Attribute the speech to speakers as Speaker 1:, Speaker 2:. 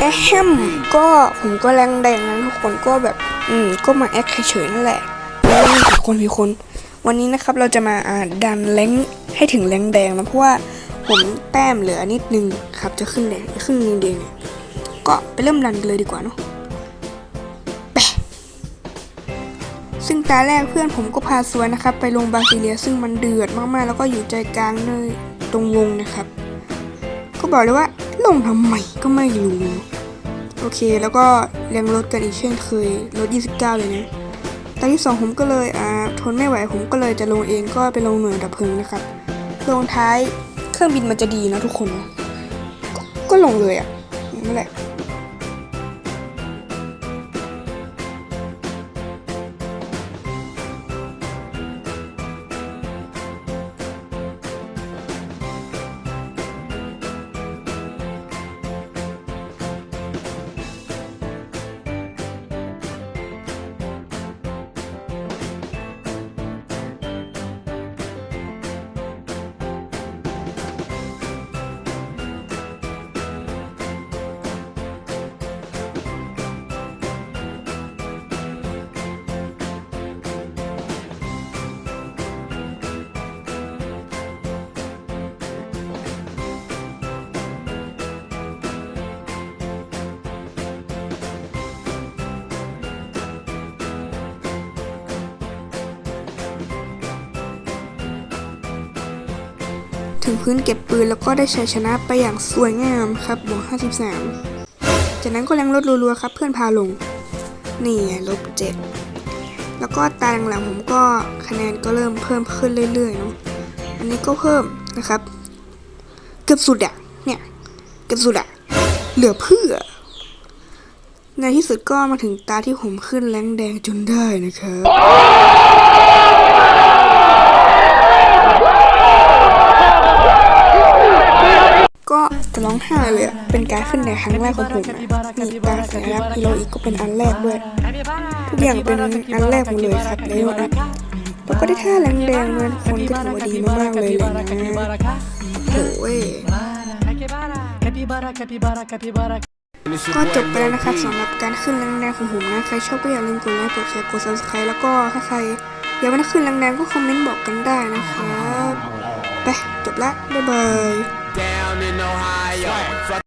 Speaker 1: แอฮมก็ผมก็แรงแดงนะทุกคนก็แบบ อืม ก็มาแอคเฉยๆนั่นแหละแล้วมีกี่คนกี่คน วันนี้นะครับเราจะมาอ่าดันแรงให้ถึงแรงแดงนะเพราะว่าผมแต้มเหลือนิดนึงครับจะขึ้นแดงขึ้นแดงเนี่ยก็ไปเริ่มดันกันเลยดีกว่าเนาะซึ่งตาแรกเพื่อนผมก็พาสวนนะครับ ไปลงบาซิเลียซึ่งมันเดือดมากๆ แล้วก็อยู่ใจกลางเลยตรงวงนะครับ ก็บอกเลยว่า ลงทำไมก็ไม่รู้ โอเคแล้วก็เรียงรถกันอีกเช่นเคยรถ 29 เลยนะตอนที่สองผมก็เลยอ่าทนไม่ไหวผมก็เลยจะลงเองก็ไปลงหน่วยดับเพลิงนะครับ ลงท้ายเครื่องบินมันจะดีนะทุกคนกก็ลงเลยอะนั่นแหละ ถึงพื้นเก็บปืนแล้วก็ได้ชัยชนะไปอย่างสวยงามครับบวก 53 จากนั้นก็แรงลดรัวๆครับเพื่อนพาลง นี่ลบเจ็ดแล้วก็ตาหลังๆผมก็คะแนนก็เริ่มเพิ่มขึ้นเรื่อยๆเนาะอันนี้ก็เพิ่มนะครับ เกือบสุดอะเนี่ยเกือบสุดอะเหลือเพื่อ ในที่สุดก็มาถึงตาที่ผมขึ้นแรงแดงจนได้นะครับ ร้องไห้เลยอะเป็นการขึ้นในครั้งแรกของผมอะมีตาสัญลักษณ์ฮีโรอีกก็เป็นอันแรกด้วย ทุกอย่างเป็นอันแรกหมดเลยครับในวันนั้แล้วก็ได้ท่าแรงแดงเลยทุกคนก็ถือว่าดีมากๆเลยเลยนะโอ้ยก็จบไปแล้วนะครับสำหรับการขึ้นแรงแดงของผมนะ ใครชอบก็อย่าลืมกดไลค์กดแชร์กด subscribe แล้วก็ถ้าใครอยากม่ได้ขึ้นแรงแดงก็คอมเมนต์บอกกันได้นะครับ ไป จบละ บ๊ายบาย
Speaker 2: down in Ohio. Fuck